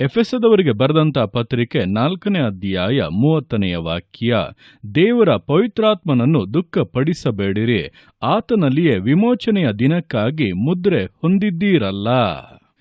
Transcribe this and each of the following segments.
ಎಫೆಸದವರಿಗೆ ಬರೆದಂಥ ಪತ್ರಿಕೆ ನಾಲ್ಕನೇ ಅಧ್ಯಾಯ ಮೂವತ್ತನೆಯ ವಾಕ್ಯ, ದೇವರ ಪವಿತ್ರಾತ್ಮನನ್ನು ದುಃಖಪಡಿಸಬೇಡಿರಿ, ಆತನಲ್ಲಿಯೇ ವಿಮೋಚನೆಯ ದಿನಕ್ಕಾಗಿ ಮುದ್ರೆ ಹೊಂದಿದ್ದೀರಲ್ಲ.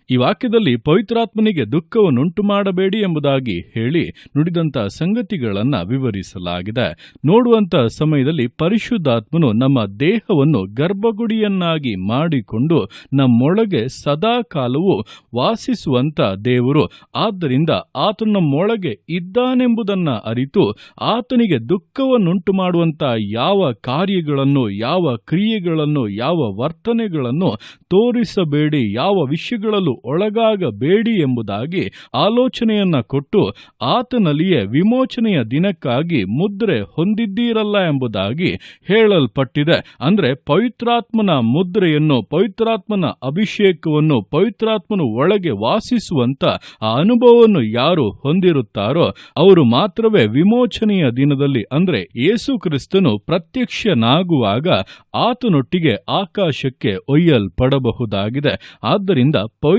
ಈ ವಾಕ್ಯದಲ್ಲಿ ಪವಿತ್ರಾತ್ಮನಿಗೆ ದುಃಖವನ್ನುಂಟು ಮಾಡಬೇಡಿ ಎಂಬುದಾಗಿ ಹೇಳಿ ನುಡಿದಂತ ಸಂಗತಿಗಳನ್ನು ವಿವರಿಸಲಾಗಿದೆ. ನೋಡುವಂತ ಸಮಯದಲ್ಲಿ ಪರಿಶುದ್ಧಾತ್ಮನು ನಮ್ಮ ದೇಹವನ್ನು ಗರ್ಭಗುಡಿಯನ್ನಾಗಿ ಮಾಡಿಕೊಂಡು ನಮ್ಮೊಳಗೆ ಸದಾ ಕಾಲವು ವಾಸಿಸುವಂತ ದೇವರು. ಆದ್ದರಿಂದ ಆತನು ನಮ್ಮೊಳಗೆ ಇದ್ದಾನೆಂಬುದನ್ನು ಅರಿತು ಆತನಿಗೆ ದುಃಖವನ್ನುಂಟು ಮಾಡುವಂಥ ಯಾವ ಕಾರ್ಯಗಳನ್ನು, ಯಾವ ಕ್ರಿಯೆಗಳನ್ನು, ಯಾವ ವರ್ತನೆಗಳನ್ನು ತೋರಿಸಬೇಡಿ, ಯಾವ ವಿಷಯಗಳಲ್ಲೂ ಒಳಗಾಗಬೇಡಿ ಎಂಬುದಾಗಿ ಆಲೋಚನೆಯನ್ನ ಕೊಟ್ಟು ಆತನಲ್ಲಿಯೇ ವಿಮೋಚನೆಯ ದಿನಕ್ಕಾಗಿ ಮುದ್ರೆ ಹೊಂದಿದ್ದೀರಲ್ಲ ಎಂಬುದಾಗಿ ಹೇಳಲ್ಪಟ್ಟಿದೆ. ಅಂದ್ರೆ ಪವಿತ್ರಾತ್ಮನ ಮುದ್ರೆಯನ್ನು, ಪವಿತ್ರಾತ್ಮನ ಅಭಿಷೇಕವನ್ನು, ಪವಿತ್ರಾತ್ಮನು ಒಳಗೆ ವಾಸಿಸುವಂತ ಆ ಅನುಭವವನ್ನು ಯಾರು ಹೊಂದಿರುತ್ತಾರೋ ಅವರು ಮಾತ್ರವೇ ವಿಮೋಚನೆಯ ದಿನದಲ್ಲಿ ಅಂದ್ರೆ ಯೇಸು ಕ್ರಿಸ್ತನು ಪ್ರತ್ಯಕ್ಷನಾಗುವಾಗ ಆತನೊಟ್ಟಿಗೆ ಆಕಾಶಕ್ಕೆ ಒಯ್ಯಲ್ಪಡಬಹುದಾಗಿದೆ. ಆದ್ದರಿಂದ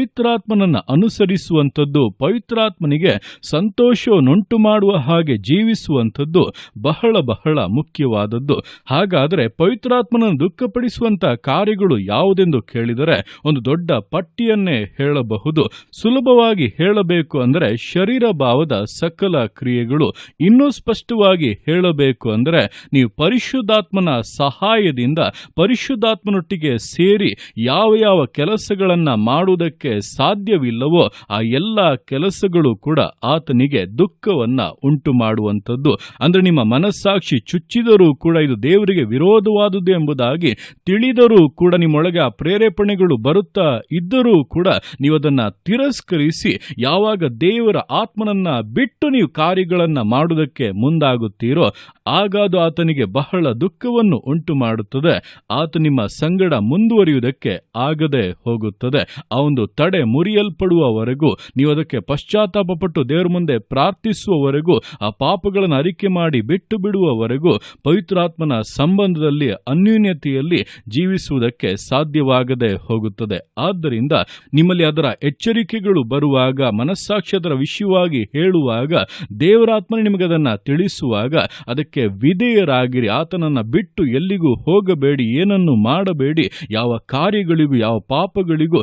ಪವಿತ್ರಾತ್ಮನನ್ನ ಅನುಸರಿಸುವಂಥದ್ದು, ಪವಿತ್ರಾತ್ಮನಿಗೆ ಸಂತೋಷವನ್ನುಂಟು ಮಾಡುವ ಹಾಗೆ ಜೀವಿಸುವಂಥದ್ದು ಬಹಳ ಬಹಳ ಮುಖ್ಯವಾದದ್ದು. ಹಾಗಾದರೆ ಪವಿತ್ರಾತ್ಮನನ್ನು ದುಃಖಪಡಿಸುವಂಥ ಕಾರ್ಯಗಳು ಯಾವುದೆಂದು ಕೇಳಿದರೆ ಒಂದು ದೊಡ್ಡ ಪಟ್ಟಿಯನ್ನೇ ಹೇಳಬಹುದು. ಸುಲಭವಾಗಿ ಹೇಳಬೇಕು ಅಂದರೆ ಶರೀರ ಭಾವದ ಸಕಲ ಕ್ರಿಯೆಗಳು. ಇನ್ನೂ ಸ್ಪಷ್ಟವಾಗಿ ಹೇಳಬೇಕು ಅಂದರೆ ನೀವು ಪರಿಶುದ್ಧಾತ್ಮನ ಸಹಾಯದಿಂದ ಪರಿಶುದ್ಧಾತ್ಮನೊಟ್ಟಿಗೆ ಸೇರಿ ಯಾವ ಯಾವ ಕೆಲಸಗಳನ್ನು ಮಾಡುವುದಕ್ಕೆ ಸಾಧ್ಯವಿಲ್ಲವೋ ಆ ಎಲ್ಲ ಕೆಲಸಗಳು ಕೂಡ ಆತನಿಗೆ ದುಃಖವನ್ನ ಉಂಟು ಮಾಡುವಂಥದ್ದು ಅಂದ್ರೆ ನಿಮ್ಮ ಮನಸ್ಸಾಕ್ಷಿ ಚುಚ್ಚಿದರೂ ಕೂಡ ಇದು ದೇವರಿಗೆ ವಿರೋಧವಾದುದು ಎಂಬುದಾಗಿ ತಿಳಿದರೂ ಕೂಡ ನಿಮ್ಮೊಳಗೆ ಆ ಪ್ರೇರೇಪಣೆಗಳು ಬರುತ್ತಾ ಇದ್ದರೂ ಕೂಡ ನೀವು ಅದನ್ನ ತಿರಸ್ಕರಿಸಿ ಯಾವಾಗ ದೇವರ ಆತ್ಮನನ್ನ ಬಿಟ್ಟು ನೀವು ಕಾರ್ಯಗಳನ್ನ ಮಾಡುವುದಕ್ಕೆ ಮುಂದಾಗುತ್ತೀರೋ ಆಗ ಅದು ಆತನಿಗೆ ಬಹಳ ದುಃಖವನ್ನು ಉಂಟು ಮಾಡುತ್ತದೆ ಆತ ನಿಮ್ಮ ಸಂಗಡ ಮುಂದುವರಿಯುವುದಕ್ಕೆ ಆಗದೆ ಹೋಗುತ್ತದೆ. ಆ ಒಂದು ತಡೆ ಮುರಿಯಲ್ಪಡುವವರೆಗೂ, ನೀವು ಅದಕ್ಕೆ ಪಶ್ಚಾತ್ತಾಪಪಟ್ಟು ದೇವರ ಮುಂದೆ ಪ್ರಾರ್ಥಿಸುವವರೆಗೂ, ಆ ಪಾಪಗಳನ್ನು ಅರಿಕೆ ಮಾಡಿ ಬಿಟ್ಟು ಬಿಡುವವರೆಗೂ ಪವಿತ್ರಾತ್ಮನ ಸಂಬಂಧದಲ್ಲಿ, ಅನ್ಯೂನ್ಯತೆಯಲ್ಲಿ ಜೀವಿಸುವುದಕ್ಕೆ ಸಾಧ್ಯವಾಗದೆ ಹೋಗುತ್ತದೆ. ಆದ್ದರಿಂದ ನಿಮ್ಮಲ್ಲಿ ಅದರ ಎಚ್ಚರಿಕೆಗಳು ಬರುವಾಗ ಮನಸ್ಸಾಕ್ಷಿಯದರ ವಿಷಯವಾಗಿ ಹೇಳುವಾಗ, ದೇವರಾತ್ಮನ ನಿಮಗೆ ಅದನ್ನ ತಿಳಿಸುವಾಗ, ಅದಕ್ಕೆ ವಿಧೇಯರಾಗಿರಿ, ಆತನನ್ನು ಬಿಟ್ಟು ಎಲ್ಲಿಗೂ ಹೋಗಬೇಡಿ, ಏನನ್ನು ಮಾಡಬೇಡಿ, ಯಾವ ಕಾರ್ಯಗಳಿಗೂ, ಯಾವ ಪಾಪಗಳಿಗೂ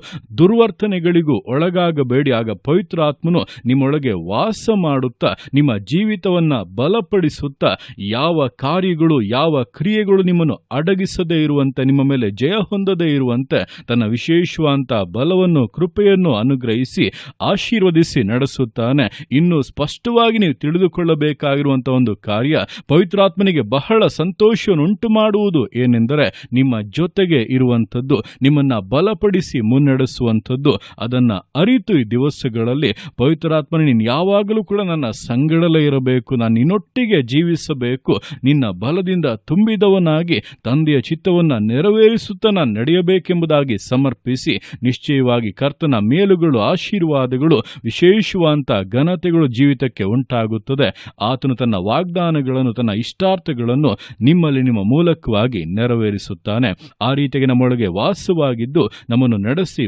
ದುರ್ವರ್ತನೆಗಳಿಗೂ ಒಳಗಾಗಬೇಡಿ. ಆಗ ಪವಿತ್ರಾತ್ಮನು ನಿಮ್ಮೊಳಗೆ ವಾಸ ಮಾಡುತ್ತಾ, ನಿಮ್ಮ ಜೀವಿತವನ್ನು ಬಲಪಡಿಸುತ್ತಾ, ಯಾವ ಕಾರ್ಯಗಳು, ಯಾವ ಕ್ರಿಯೆಗಳು ನಿಮ್ಮನ್ನು ಅಡಗಿಸದೇ ಇರುವಂತೆ, ನಿಮ್ಮ ಮೇಲೆ ಜಯ ಹೊಂದದೇ ಇರುವಂತೆ, ತನ್ನ ವಿಶೇಷವಂತ ಬಲವನ್ನು, ಕೃಪೆಯನ್ನು ಅನುಗ್ರಹಿಸಿ ಆಶೀರ್ವದಿಸಿ ನಡೆಸುತ್ತಾನೆ. ಇನ್ನು ಸ್ಪಷ್ಟವಾಗಿ ನೀವು ತಿಳಿದುಕೊಳ್ಳಬೇಕಾಗಿರುವಂಥ ಒಂದು ಕಾರ್ಯ, ಪವಿತ್ರಾತ್ಮನಿಗೆ ಬಹಳ ಸಂತೋಷವನ್ನುಂಟು ಮಾಡುವುದು ಏನೆಂದರೆ, ನಿಮ್ಮ ಜೊತೆಗೆ ಇರುವಂಥದ್ದು, ನಿಮ್ಮನ್ನು ಬಲಪಡಿಸಿ ಮುನ್ನಡೆಸುವಂಥದ್ದು. ಅದನ್ನ ಅರಿತು ಈ ದಿವಸಗಳಲ್ಲಿ ಪವಿತ್ರಾತ್ಮನ, ನೀನು ಯಾವಾಗಲೂ ಕೂಡ ನನ್ನ ಸಂಗಡಲೇ ಇರಬೇಕು, ನಾನು ನಿನ್ನೊಟ್ಟಿಗೆ ಜೀವಿಸಬೇಕು, ನಿನ್ನ ಬಲದಿಂದ ತುಂಬಿದವನಾಗಿ, ತಂದೆಯ ಚಿತ್ತವನ್ನು ನೆರವೇರಿಸುತ್ತಾ ನಾನು ನಡೆಯಬೇಕೆಂಬುದಾಗಿ ಸಮರ್ಪಿಸಿ, ನಿಶ್ಚಯವಾಗಿ ಕರ್ತನ ಮೇಲುಗಳು, ಆಶೀರ್ವಾದಗಳು, ವಿಶೇಷವಾದಂಥ ಘನತೆಗಳು ಜೀವಿತಕ್ಕೆ ಉಂಟಾಗುತ್ತದೆ. ಆತನು ತನ್ನ ವಾಗ್ದಾನಗಳನ್ನು, ತನ್ನ ಇಷ್ಟಾರ್ಥಗಳನ್ನು ನಿಮ್ಮಲ್ಲಿ ನಿಮ್ಮ ಮೂಲಕವಾಗಿ ನೆರವೇರಿಸುತ್ತಾನೆ. ಆ ರೀತಿಯಾಗಿ ನಮ್ಮೊಳಗೆ ವಾಸವಾಗಿದ್ದು, ನಮ್ಮನ್ನು ನಡೆಸಿ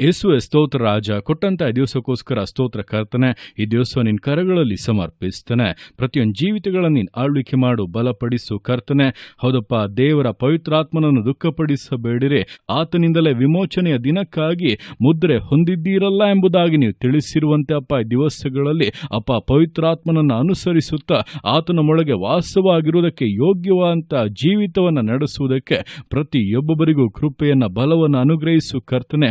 ಯೇಸುವೆ ಸ್ತೋತ್ರ ರಾಜ, ಕೊಟ್ಟಂತ ದಿವಸಕ್ಕೋಸ್ಕರ ಸ್ತೋತ್ರ ಕರ್ತನೆ, ಈ ದಿವಸ ನಿನ್ನ ಕರಗಳಲ್ಲಿ ಸಮರ್ಪಿಸ್ತಾನೆ. ಪ್ರತಿಯೊಂದು ಜೀವಿತಗಳನ್ನು ನೀನು ಆಳ್ವಿಕೆ ಮಾಡು, ಬಲಪಡಿಸು ಕರ್ತನೆ. ಹೌದಪ್ಪ, ದೇವರ ಪವಿತ್ರಾತ್ಮನನ್ನು ದುಃಖಪಡಿಸಬೇಡಿರಿ. ಆತನಿಂದಲೇ ವಿಮೋಚನೆಯ ದಿನಕ್ಕಾಗಿ ಮುದ್ರೆ ಹೊಂದಿದ್ದೀರಲ್ಲ ಎಂಬುದಾಗಿ ನೀವು ತಿಳಿಸಿರುವಂತೆ ಅಪ್ಪ, ಈ ದಿವಸಗಳಲ್ಲಿ ಅಪ್ಪ ಪವಿತ್ರಾತ್ಮನನ್ನು ಅನುಸರಿಸುತ್ತಾ ಆತನ ಒಳಗೆ ವಾಸವಾಗಿರುವುದಕ್ಕೆ ಯೋಗ್ಯವಾದಂಥ ಜೀವಿತವನ್ನು ನಡೆಸುವುದಕ್ಕೆ ಪ್ರತಿಯೊಬ್ಬೊಬ್ಬರಿಗೂ ಕೃಪೆಯನ್ನ, ಬಲವನ್ನು ಅನುಗ್ರಹಿಸು ಕರ್ತನೆ.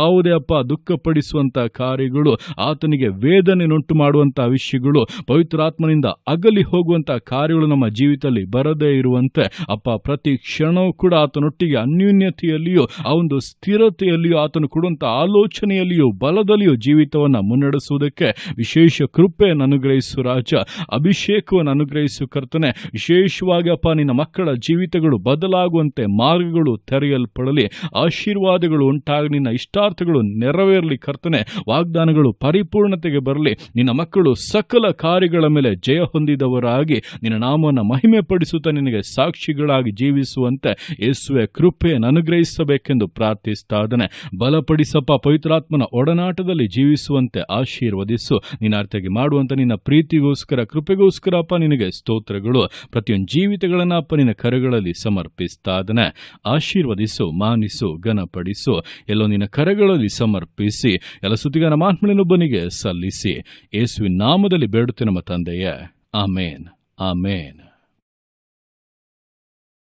ಯಾವುದೇ ಅಪ್ಪ ದುಃಖಪಡಿಸುವಂತ ಕಾರ್ಯಗಳು, ಆತನಿಗೆ ವೇದನೆಯನ್ನುಂಟು ಮಾಡುವಂತ ವಿಷಯಗಳು ಪವಿತ್ರಾತ್ಮನಿಂದ ಅಗಲಿ ಹೋಗುವಂತ ಕಾರ್ಯಗಳು ನಮ್ಮ ಜೀವಿತದಲ್ಲಿ ಬರದೇ ಇರುವಂತೆ, ಅಪ್ಪ ಪ್ರತಿ ಕ್ಷಣವೂ ಕೂಡ ಆತನೊಟ್ಟಿಗೆ ಅನ್ಯೂನ್ಯತೆಯಲ್ಲಿಯೂ, ಆ ಒಂದು ಸ್ಥಿರತೆಯಲ್ಲಿಯೂ, ಆತನು ಕೊಡುವಂಥ ಆಲೋಚನೆಯಲ್ಲಿಯೂ, ಬಲದಲ್ಲಿಯೂ ಜೀವಿತವನ್ನ ಮುನ್ನಡೆಸುವುದಕ್ಕೆ ವಿಶೇಷ ಕೃಪೆಯನ್ನು ಅನುಗ್ರಹಿಸು ರಾಜ, ಅಭಿಷೇಕವನ್ನು ಅನುಗ್ರಹಿಸು ಕರ್ತನೆ, ವಿಶೇಷವಾಗಿ ಅಪ್ಪ ನಿನ್ನ ಮಕ್ಕಳ ಜೀವಿತಗಳು ಬದಲಾಗುವಂತೆ ಮಾರ್ಗಗಳು ತೆರೆಯಲ್ಪಡಲಿ, ಆಶೀರ್ವಾದಗಳು ಉಂಟಾಗಿ ನಿನ್ನ ಇಷ್ಟ ಇಷ್ಟಾರ್ಥಗಳು ನೆರವೇರಲಿ ಕರ್ತನೆ, ವಾಗ್ದಾನಗಳು ಪರಿಪೂರ್ಣತೆಗೆ ಬರಲಿ. ನಿನ್ನ ಮಕ್ಕಳು ಸಕಲ ಕಾರ್ಯಗಳ ಮೇಲೆ ಜಯ ಹೊಂದಿದವರಾಗಿ, ನಿನ್ನ ನಾಮವನ್ನು ಮಹಿಮೆ ಪಡಿಸುತ್ತಾ ನಿನಗೆ ಸಾಕ್ಷಿಗಳಾಗಿ ಜೀವಿಸುವಂತೆ ಯೇಸುವೆ ಕೃಪೆಯನ್ನು ಅನುಗ್ರಹಿಸಬೇಕೆಂದು ಪ್ರಾರ್ಥಿಸ್ತಾ ಇದ್ದಾನೆ. ಬಲಪಡಿಸಪ್ಪ, ಪವಿತ್ರಾತ್ಮನ ಒಡನಾಟದಲ್ಲಿ ಜೀವಿಸುವಂತೆ ಆಶೀರ್ವದಿಸು. ನಿನ್ನ ಅರ್ಥಗೆ ಮಾಡುವಂತ ನಿನ್ನ ಪ್ರೀತಿಗೋಸ್ಕರ, ಕೃಪೆಗೋಸ್ಕರ ಅಪ್ಪ ನಿನಗೆ ಸ್ತೋತ್ರಗಳು. ಪ್ರತಿಯೊಂದು ಜೀವಿತಗಳನ್ನ ಅಪ್ಪ ನಿನ್ನ ಕರೆಗಳಲ್ಲಿ ಸಮರ್ಪಿಸ್ತಾ ಇದ್ದಾನೆ. ಆಶೀರ್ವದಿಸು, ಮಾನಿಸು, ಘನಪಡಿಸು. ಎಲ್ಲೋ ನಿನ್ನ ಕರಗಳಲ್ಲಿ ಸಮರ್ಪಿಸಿ ಎಲ್ಲ ಸುದ್ದಿಗಾರ ಮಾತ್ಮಳಿನೊಬ್ಬನಿಗೆ ಸಲ್ಲಿಸಿ. ಯೇಸುವಿನ ನಾಮದಲ್ಲಿ ಬೇಡುತ್ತೆ ನಮ್ಮ ತಂದೆಯೇ. ಆಮೇನ್. ಆಮೇನ್.